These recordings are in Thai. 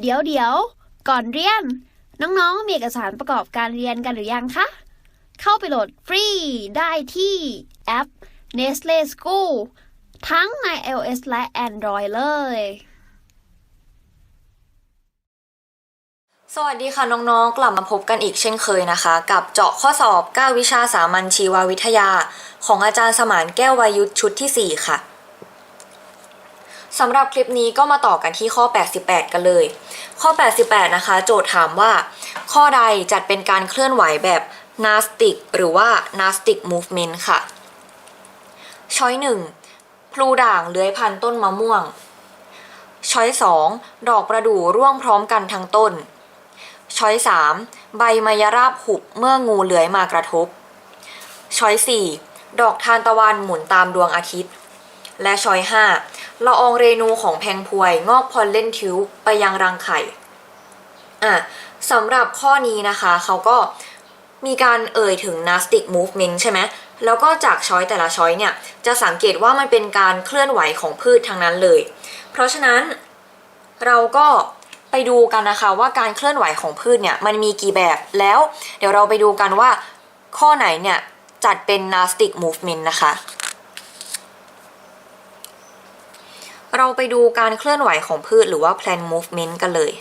เดี๋ยวเดี๋ยว ก่อนเรียน น้องๆ มีเอกสารประกอบการเรียนกันหรือยังคะ เข้าไปโหลดฟรีได้ที่แอป Nestle School ทั้งใน iOS และ Android เลย สวัสดีค่ะน้องๆ กลับมาพบกันอีกเช่นเคยนะคะ กับเจาะข้อสอบ 9 วิชาสามัญชีววิทยา ของอาจารย์สมานแก้ววายุทธชุดที่ 4 ค่ะสำหรับคลิปนี้ก็มาต่อกันที่ข้อ 88 กันเลย ข้อ 88 นะคะ โจทย์ถามว่า ข้อใดจัดเป็นการเคลื่อนไหวแบบ nastic หรือว่า nastic movement ค่ะ ช้อย1พลูด่างเลื้อยพันต้นมะม่วง ช้อย 2 ดอกประดู่ร่วงพร้อมกันทั้งต้น ช้อย 3 ใบมายราบหุบเมื่องูเลื้อยมากระทบ ช้อย 4 ดอกทานตะวันหมุนตามดวงอาทิตย์ และช้อย 5 ละอองเรนูของแพงพวย งอกพอลเล่นทิวไปยังรังไข่อะสำหรับข้อนี้นะคะเขาก็มีการเอ่ยถึง nastic movement ใช่ไหมแล้วก็จากช้อยแต่ละช้อยเนี่ย จะสังเกตว่ามันเป็นการเคลื่อนไหวของพืชทั้งนั้นเลย เพราะฉะนั้นเราก็ไปดูกันนะคะว่าการเคลื่อนไหวของพืชเนี่ยมันมีกี่แบบแล้ว เดี๋ยวเราไปดูกันว่าข้อไหนเนี่ยจัดเป็น nastic movement นะคะ เราไปดูการเคลื่อนไหวของพืชหรือว่า plant movement กันเลย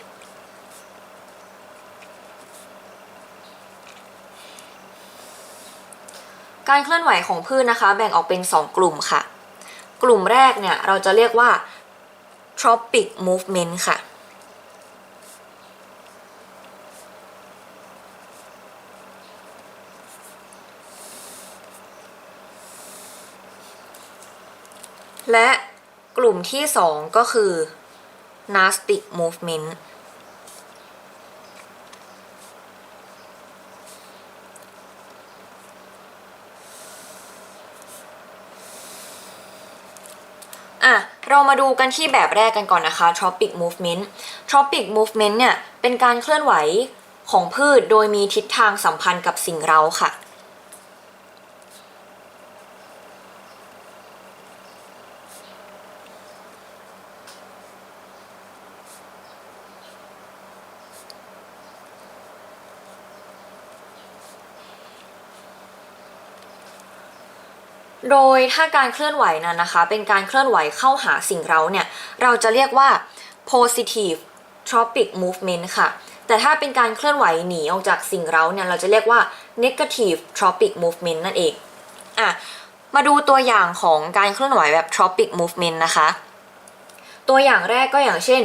การเคลื่อนไหวของพืชนะคะ แบ่งออกเป็น 2 กลุ่มค่ะ กลุ่มแรกเนี่ยเราจะเรียกว่า tropic movement ค่ะ และ กลุ่มที่ 2 ก็คือ nastic movement อะ เรามาดูกันที่แบบแรกกันก่อนนะคะ tropic movement tropic movement เนี่ย เป็นการเคลื่อนไหวของพืชโดยมีทิศทางสัมพันธ์กับสิ่งเร้าค่ะ โดยถ้าการเคลื่อนไหวนั้นนะคะ เป็นการเคลื่อนไหวเข้าหาสิ่งเร้าเนี่ย เราจะเรียกว่า positive tropic movement ค่ะ แต่ถ้าเป็นการเคลื่อนไหวหนีออกจากสิ่งเร้าเนี่ย เราจะเรียกว่า negative tropic movement นั่นเอง อะ มาดูตัวอย่างของการเคลื่อนไหวแบบ tropic movement นะคะ ตัวอย่างแรกก็อย่างเช่น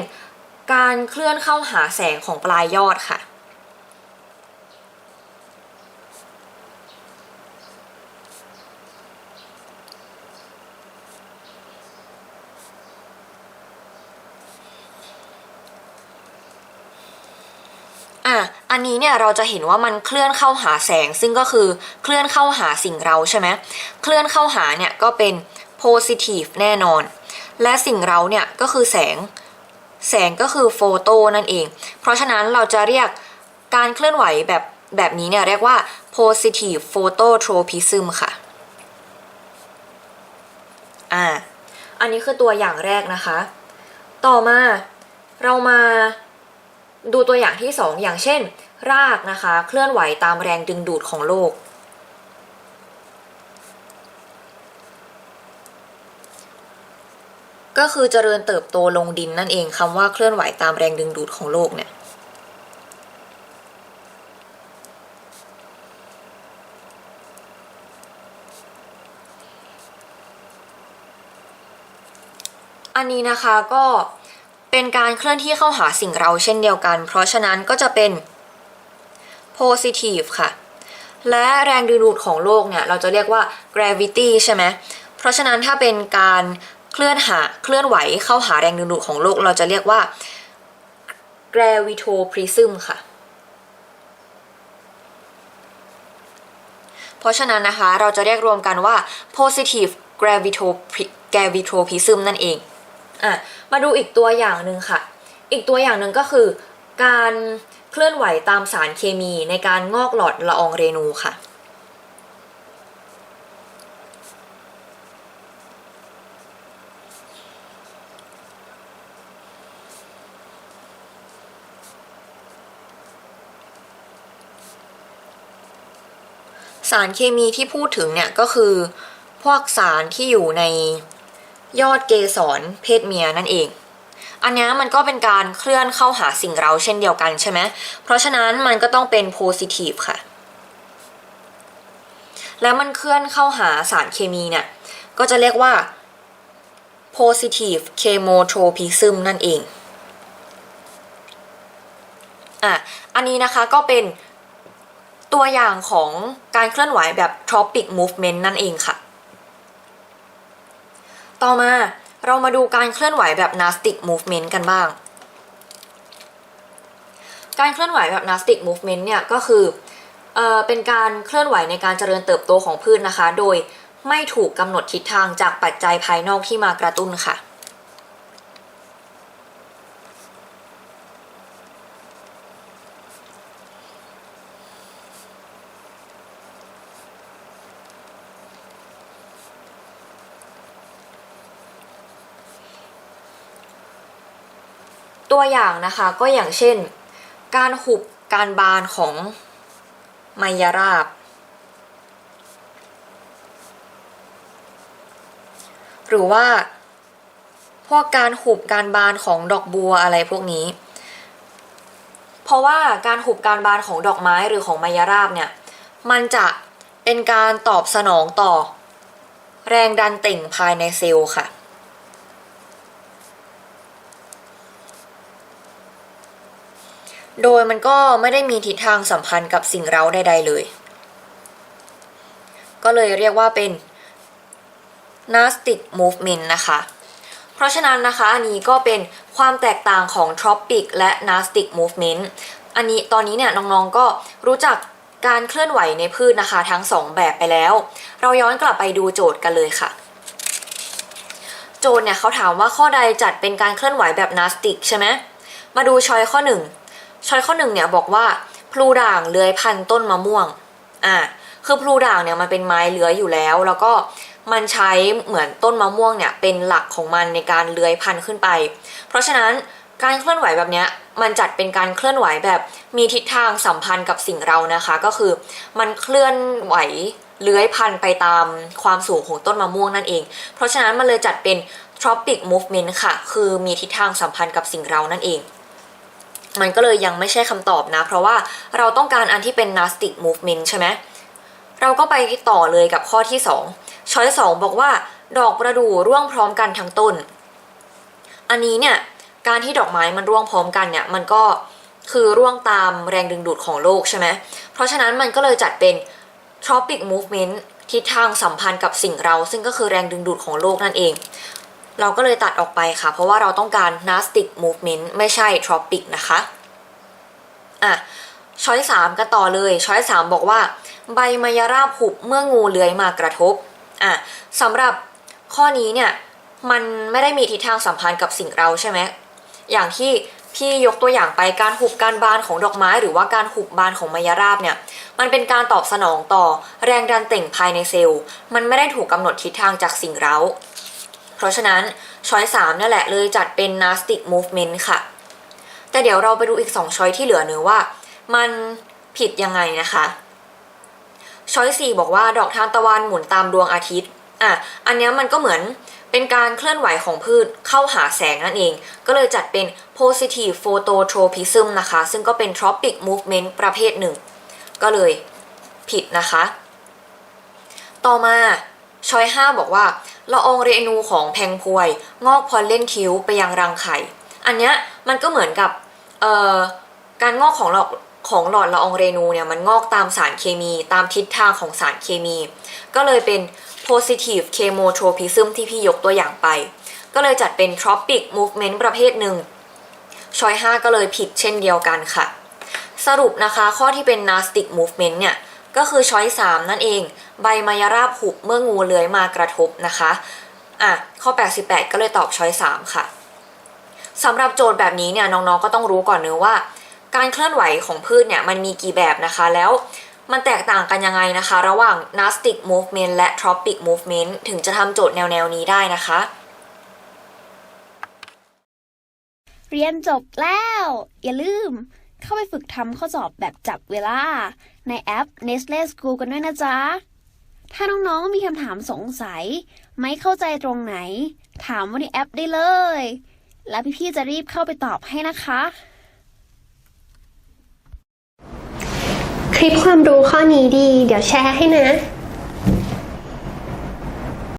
การเคลื่อนเข้าหาแสงของปลายยอดค่ะ อะอันนี้เนี่ยเราจะเห็นว่ามันเคลื่อนเข้าหาแสง ซึ่งก็คือเคลื่อนเข้าหาสิ่งเราใช่ไหมเคลื่อนเข้าหาเนี่ยก็เป็น positive แน่นอน และสิ่งเราเนี่ยก็คือแสง แสงก็คือโฟโตนั่นเอง เพราะฉะนั้นเราจะเรียกการเคลื่อนไหวแบบแบบนี้เนี่ยเรียกว่า positive phototropism ค่ะ อ่า อันนี้คือตัวอย่างแรกนะคะ ต่อมาเรามา ดูตัวอย่างที่ 2 อย่างเช่น รากนะคะ เคลื่อนไหวตามแรงดึงดูดของโลก ก็คือเจริญเติบโตลงดินนั่นเองคำว่าเคลื่อนไหวตามแรงดึงดูดของโลกเนี่ยอันนี้นะคะก็ เป็นการเคลื่อนที่เข้าหาสิ่งเราเช่นเดียวกัน เพราะฉะนั้นก็จะเป็น positive ค่ะ และแรงดึงดูดของโลกเนี่ย เราจะเรียกว่า gravity ใช่ไหม เพราะฉะนั้นถ้าเป็นการเคลื่อนหาเคลื่อนไหวเข้าหาแรงดึงดูดของโลก เราจะเรียกว่า gravitoprism ค่ะ เพราะฉะนั้นนะคะ เราจะเรียกรวมกันว่า positive gravitoprism นั่นเอง อะมาดูอีกตัวอย่างหนึ่งค่ะ อีกตัวอย่างหนึ่งก็คือ การเคลื่อนไหวตามสารเคมีในการงอกหลอดละอองเรนูค่ะสารเคมีที่พูดถึงเนี่ยก็คือพวกสารที่อยู่ใน ยอดเกสรเพศเมียนั่นเอง อันนี้มันก็เป็นการเคลื่อนเข้าหาสิ่งเราเช่นเดียวกันใช่ไหมเพราะฉะนั้นมันก็ต้องเป็น positive ค่ะ แล้วมันเคลื่อนเข้าหาสารเคมีเนี่ยก็จะเรียกว่า positive chemotropism นั่นเอง อะ อันนี้นะคะก็เป็นตัวอย่างของการเคลื่อนไหวแบบ tropic movement นั่นเองค่ะ ต่อมาเรามาดูการเคลื่อนไหวแบบ nastic movement กันบ้าง การเคลื่อนไหวแบบ nastic movement เนี่ยก็คือเออเป็นการเคลื่อนไหวในการเจริญเติบโตของพืชนะคะ โดยไม่ถูกกำหนดทิศทางจากปัจจัยภายนอกที่มากระตุ้นค่ะ ตัวอย่างนะคะก็อย่างเช่น การหุบการบานของไมยราบ หรือว่า พวกการหุบการบานของดอกบัวอะไรพวกนี้ เพราะว่าการหุบการบานของดอกไม้หรือของไมยราบเนี่ยมันจะเป็นการตอบสนองต่อ แรงดันเต่งภายในเซลล์ค่ะ โดยมันก็ไม่ได้มีทิศทางสัมพันธ์กับสิ่งเร้าใด ๆ เลย ก็เลยเรียกว่าเป็น nastic movement นะคะ เพราะฉะนั้นนะคะ อันนี้ก็เป็นความแตกต่างของ tropic และ nastic movement อันนี้ตอนนี้เนี่ยน้องๆก็รู้จักการเคลื่อนไหวในพืชนะคะทั้งสองแบบไปแล้ว เราย้อนกลับไปดูโจทย์กันเลยค่ะ โจทย์เนี่ยเขาถามว่าข้อใดจัดเป็นการเคลื่อนไหวแบบ nastic ใช่ไหมมาดูชอยข้อหนึ่ง ช้อยข้อหนึ่งเนี่ยบอกว่าพลูด่างเลื้อยพันต้นมะม่วงอ่าคือพลูด่างเนี่ยมันเป็นไม้เลื้อยอยู่แล้ว แล้วก็มันใช้เหมือนต้นมะม่วงเนี่ยเป็นหลักของมันในการเลื้อยพันขึ้นไป เพราะฉะนั้นการเคลื่อนไหวแบบนี้มันจัดเป็นการเคลื่อนไหวแบบมีทิศทางสัมพันธ์กับสิ่งเรานะคะ ก็คือมันเคลื่อนไหวเลื้อยพันไปตามความสูงของต้นมะม่วงนั่นเอง เพราะฉะนั้นมันเลยจัดเป็น tropic movement ค่ะ คือมีทิศทางสัมพันธ์กับสิ่งเรานั่นเอง มันก็เลยยังไม่ใช่คำตอบนะ เพราะว่าเราต้องการอันที่เป็น nastic movement ใช่ไหมเราก็ไปต่อเลยกับข้อที่ 2 ช้อยสองบอกว่าดอกประดู่ร่วงพร้อมกันทั้งต้น อันนี้เนี่ยการที่ดอกไม้มันร่วงพร้อมกันเนี่ยมันก็คือร่วงตามแรงดึงดูดของโลกใช่ไหม เพราะฉะนั้นมันก็เลยจัดเป็น tropic movement ทิศทางสัมพันธ์กับสิ่งเรา ซึ่งก็คือแรงดึงดูดของโลกนั่นเอง เราก็เลยตัดออกไปค่ะ เพราะว่าเราต้องการ nastic movement ไม่ใช่ tropic นะคะอะช้อยสามกันต่อเลยช้อยสามบอกว่า ใบมายราบหุบเมื่องูเลื้อยมากระทบอะสำหรับข้อนี้เนี่ยมันไม่ได้มีทิศทางสัมพันธ์กับสิ่งเราใช่ไหมอย่างที่พี่ยกตัวอย่างไปการหุบการบานของดอกไม้ หรือว่าการหุบบานของมายราบเนี่ยมันเป็นการตอบสนองต่อแรงดันเต่งภายในเซลล์ มันไม่ได้ถูกกำหนดทิศทางจากสิ่งเรา เพราะฉะนั้นช้อยสามนั่นแหละเลยจัดเป็น nastic movement ค่ะ แต่เดี๋ยวเราไปดูอีก 2 ช้อยที่เหลือเนื้อว่า มันผิดยังไงนะคะช้อยสี่บอกว่าดอกทานตะวันหมุนตามดวงอาทิตย์อะอันนี้มันก็เหมือนเป็นการเคลื่อนไหวของพืชเข้าหาแสงนั่นเอง ก็เลยจัดเป็น positive phototropism นะคะ ซึ่งก็เป็น tropic movement ประเภทหนึ่ง ก็เลยผิดนะคะ ต่อมาช้อยห้าบอกว่า ละอองเรนูของแพงพวย งอกพอลเล่นคิ้วไปยังรังไข่ อันเนี้ยมันก็เหมือนกับเอ่อการงอกของหลอดของหลอดละอองเรนูเนี่ยมันงอกตามสารเคมีตามทิศทางของสารเคมี ก็เลยเป็น positive chemotropism ที่พี่ยกตัวอย่างไป ก็เลยจัดเป็น tropic movement ประเภทหนึ่งชอย 5 ก็เลยผิดเช่นเดียวกันค่ะ สรุปนะคะข้อที่เป็น nastic movement เนี่ย ก็คือช้อย 3 นั่นเอง ใบมายราบหุบเมื่องูเลื้อยมากระทบนะคะอะข้อ 88 ก็เลยตอบช้อย3ค่ะสำหรับโจทย์แบบนี้เนี่ยน้องๆก็ต้องรู้ก่อนเนื้อว่า การเคลื่อนไหวของพืชเนี่ยมันมีกี่แบบนะคะแล้วมันแตกต่างกันยังไงนะคะ ระหว่าง nastic movement และ tropic movement ถึงจะทำโจทย์แนวๆนี้ได้นะคะ เรียนจบแล้ว อย่าลืม เข้าไปฝึกทำข้อสอบแบบจับเวลา ในแอป Nestle School กันด้วยนะจ๊ะ ถ้าน้องๆมีคำถามสงสัย ไม่เข้าใจตรงไหน ถามว่าในแอปได้เลย แล้วพี่ๆจะรีบเข้าไปตอบให้นะคะ คลิปความรู้ข้อนี้ดี เดี๋ยวแชร์ให้นะ